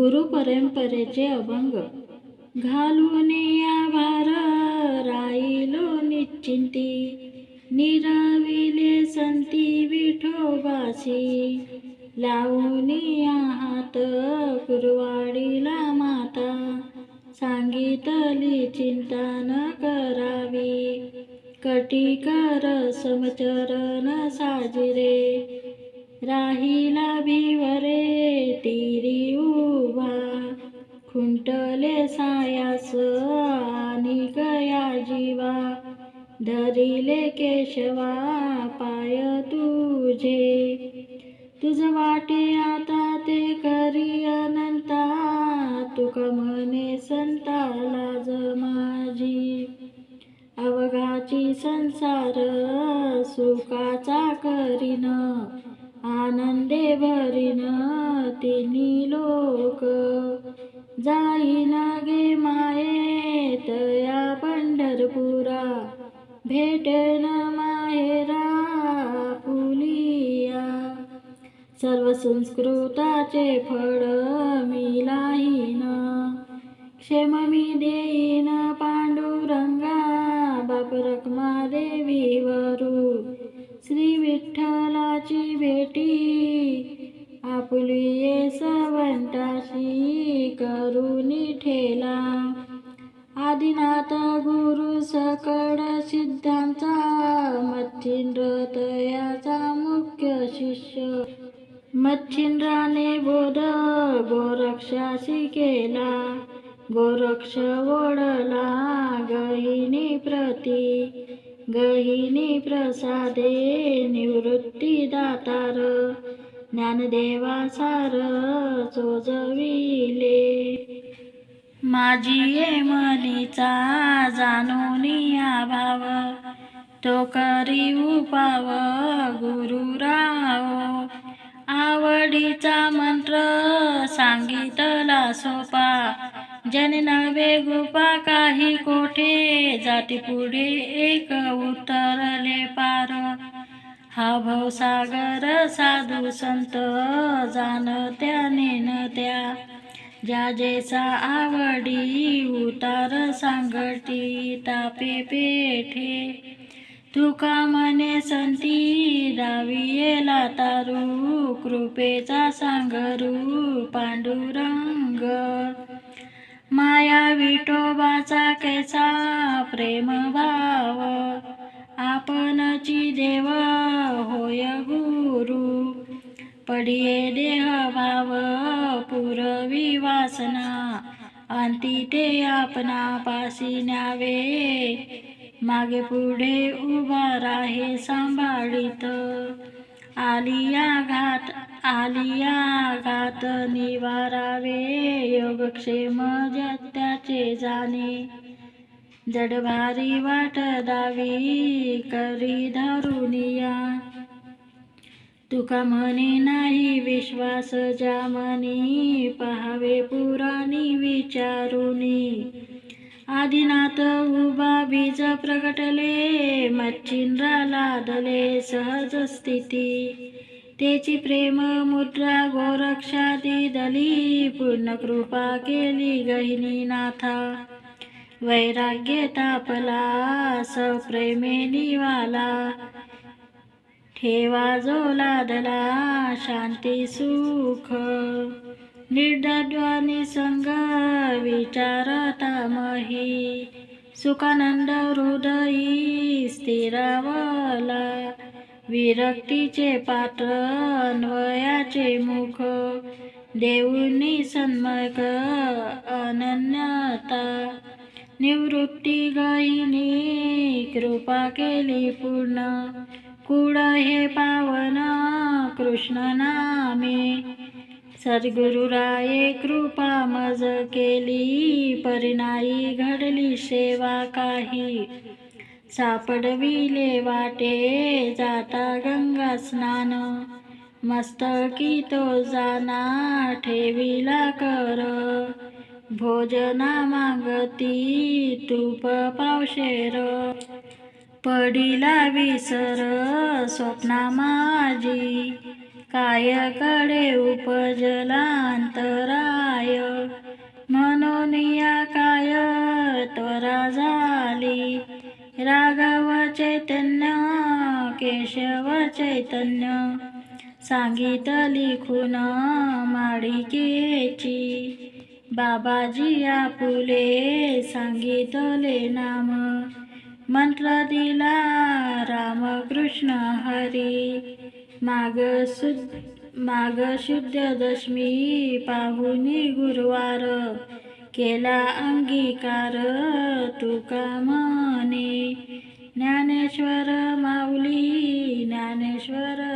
गुरु परंपरेचे अभंग. घालून या भार राहिलो निश्चिंती. निराविले संती विठोबासी लावून या हात गुरुवाडीला माता. सांगितली चिंता न करावी. कटिकर समचरण साजिरे. राहिला भिवरे तिरी उभा खुंटले सायास आणि कया जीवा. धरिले केशवा पाय तुझे. तुझ वाटे आता ते करी अनंता तुका म्हणे संता लाज माझी. अवघाची संसार सुखाचा करीन. आनंदे भरीन तिन्ही लोक जाईना गे माये तया पंढरपुरा भेटन माहेरा पुलिया. सर्व संस्कृताचे फळ मी क्षेम मी देईन करुनी ठेला. आदिनाथ गुरु सकड सिद्धांचा मच्छिंद्र तयाचा मुख्य शिष्य. मच्छिंद्राने बोध गोरक्षाशी केला. गोरक्ष ओढला गहिनी प्रती. गहिनी प्रसादे निवृत्ती दातार ज्ञानदेवा सार चोजविले माझी ये मनीचा जाणून भाव तो करी उपाव गुरुराव आवडीचा मंत्र सांगितला सोपा जन नवे गुपा काही कोठे जाती पुढे एक उतरले पार. हा भवसागर साधू संत जाणत्या नेनत्या ज्या जेसा आवडी उतार सांगटी तापे पेठे. तुका मने संती दावियेला तारू कृपेचा सांगरू पांडुरंग. माया विठोबाचा कैसा प्रेम भाव आपणची देव पडिये देह भाव पुरवी वासना. अंती ते आपणा पासी न्यावे. मागे पुढे उभा राहे सांभाळीत. आलिया घात आलिया घात निवारावे. योगक्षेम जत्याचे जाणे. जडभारी वाट दावी करी धरुनिया. तुका म्हणे नाही विश्वास जामनी पहावे पुराणी विचारुनी. आदिनाथ उभा बीज प्रगटले मच्छिंद्रा लादले सहज स्थिती. तेची प्रेम मुद्रा गोरक्षा दिदली पूर्ण कृपा केली गहिनी नाथा. वैराग्य तापला सप्रेमे निवाला. ठेवा जो लादला शांती सुख. निर्दद्वानी संग विचारता मही सुखानंद हृदयी स्थिरावला. विरक्तीचे पात्र अन्वयाचे मुख. देऊनी सन्मक अनन्यता. निवृत्ती गईनी कृपा केली पूर्ण. कुड हे पावन कृष्ण नामे. सद्गुरुराये कृपा मज केली परिणाई घडली सेवा काही. सापडविले वाटे जाता गंगा स्नान. मस्तकी तो जाना ठेविला कर. भोजना मागती तूप पावशेर. पडिला विसर स्वप्ना माझी. कायकडे उपजला अंतराय म्हणून या काय त्वरा झाली. राघव चैतन्य केशव चैतन्य. सांगित लिखून माडिकेची बाबाजी आपुले सांगितले नाम. मंत्र दिला रामकृष्ण हरी. माग सु माग शुद्ध दशमी पाहुनी गुरुवार. केला अंगीकार तुका मने ज्ञानेश्वर माऊली ज्ञानेश्वर